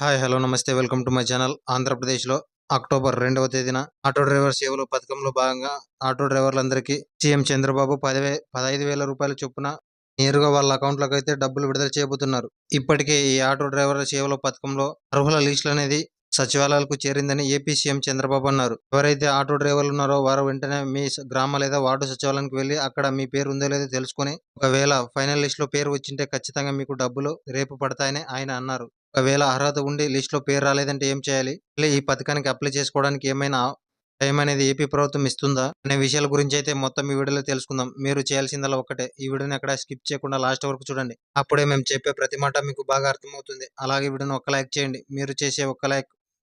Hi hello namaste. Welcome to my channel. ఆంధ్రప్రదేశ్లో October రెండవ తేదీన ఆటో డ్రైవర్ సేవలు పథకంలో భాగంగా ఆటో డ్రైవర్లందరికీ సీఎం చంద్రబాబు పదివే పదహైదు వేల రూపాయల చొప్పున నేరుగా వాళ్ళ అకౌంట్లోకి అయితే డబ్బులు విడుదల చేయబోతున్నారు. ఇప్పటికే ఈ ఆటో డ్రైవర్ల సేవల పథకంలో అర్హుల లిస్టులు అనేది సచివాలయాలకు చేరిందని ఏపీ సీఎం చంద్రబాబు అన్నారు. ఎవరైతే ఆటో డ్రైవర్లు ఉన్నారో వారు వెంటనే మీ గ్రామ లేదా వార్డు సచివాలయానికి వెళ్ళి అక్కడ మీ పేరు ఉందో లేదో తెలుసుకొని ఒకవేళ ఫైనల్ లిస్ట్లో పేరు వచ్చింటే ఖచ్చితంగా మీకు డబ్బులు రేపు పడతాయని ఆయన అన్నారు. ఒకవేళ అర్హత ఉండి లిస్ట్లో పేరు రాలేదంటే ఏం చేయాలి? ఈ పథకానికి అప్లై చేసుకోవడానికి ఏమైనా టైం అనేది ఏపీ ప్రభుత్వం ఇస్తుందా? అనే విషయాల గురించి అయితే మొత్తం ఈ వీడియోలో తెలుసుకుందాం. మీరు చేయాల్సిందల్లా ఒకటే ఈ వీడియోని ఎక్కడ స్కిప్ చేయకుండా లాస్ట్ వరకు చూడండి. అప్పుడే మేము చెప్పే ప్రతి మాట మీకు బాగా అర్థమవుతుంది. అలాగే వీడియోని ఒక్క లైక్ చేయండి. మీరు చేసే ఒక్క లైక్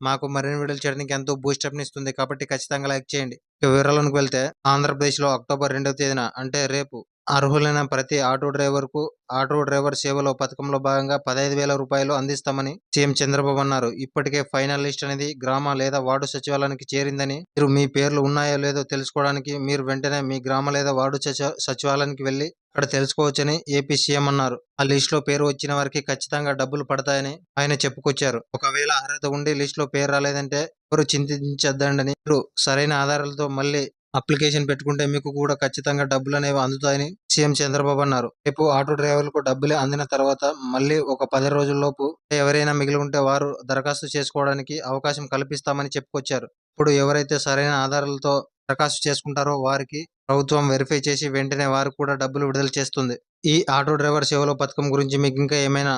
మాకు మరిన్ని వీడియోలు చేయడానికి ఎంతో బూస్టప్ ఇస్తుంది. కాబట్టి ఖచ్చితంగా లైక్ చేయండి. ఇక వివరాలకు వెళ్తే ఆంధ్రప్రదేశ్లో అక్టోబర్ రెండవ తేదీన అంటే రేపు అర్హులైన ప్రతి ఆటో డ్రైవర్కు ఆటో డ్రైవర్ సేవలో పథకంలో భాగంగా పదహైదు వేల రూపాయలు అందిస్తామని సీఎం చంద్రబాబు అన్నారు. ఇప్పటికే ఫైనల్ లిస్ట్ అనేది గ్రామ లేదా వార్డు సచివాలయానికి చేరిందని మీరు మీ పేర్లు ఉన్నాయో లేదో తెలుసుకోవడానికి మీరు వెంటనే మీ గ్రామ లేదా వార్డు సచివాలయానికి వెళ్ళి అక్కడ తెలుసుకోవచ్చని ఏపీ సీఎం అన్నారు. ఆ లిస్ట్లో పేరు వచ్చిన వారికి ఖచ్చితంగా డబ్బులు పడతాయని ఆయన చెప్పుకొచ్చారు. ఒకవేళ అర్హత ఉండి లిస్ట్లో పేరు రాలేదంటే ఎవరు చింతించద్దండని మీరు సరైన ఆధారాలతో మళ్ళీ అప్లికేషన్ పెట్టుకుంటే మీకు కూడా ఖచ్చితంగా డబ్బులు అనేవి అందుతాయని సీఎం చంద్రబాబు అన్నారు. రేపు ఆటో డ్రైవర్లకు డబ్బులు అందిన తర్వాత మళ్ళీ ఒక పది రోజుల్లోపు ఎవరైనా మిగిలి ఉంటే వారు దరఖాస్తు చేసుకోవడానికి అవకాశం కల్పిస్తామని చెప్పుకొచ్చారు. ఇప్పుడు ఎవరైతే సరైన ఆధారాలతో దరఖాస్తు చేసుకుంటారో వారికి ప్రభుత్వం వెరిఫై చేసి వెంటనే వారు కూడా డబ్బులు విడుదల చేస్తుంది. ఈ ఆటో డ్రైవర్ సేవలో పథకం గురించి మీకు ఇంకా ఏమైనా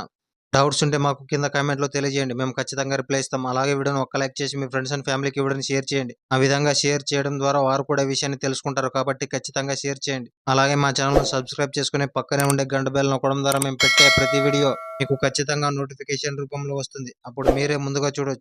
డౌట్స్ ఉంటే మాకు కింద కామెంట్లో తెలియజేయండి. మేము ఖచ్చితంగా రిప్లై ఇస్తాం. అలాగే వీడియోని ఒక్క లైక్ చేసి మీ ఫ్రెండ్స్ అండ్ ఫ్యామిలీకి వీడియోని షేర్ చేయండి. ఆ విధంగా షేర్ చేయడం ద్వారా వారు కూడా ఈ విషయాన్ని తెలుసుకుంటారు కాబట్టి ఖచ్చితంగా షేర్ చేయండి. అలాగే మా ఛానల్ సబ్స్క్రైబ్ చేసుకుని పక్కనే ఉండే గంట బెల్ నొక్కడం ద్వారా మేము పెట్టే ప్రతి వీడియో మీకు ఖచ్చితంగా నోటిఫికేషన్ రూపంలో వస్తుంది. అప్పుడు మీరే ముందుగా చూడొచ్చు.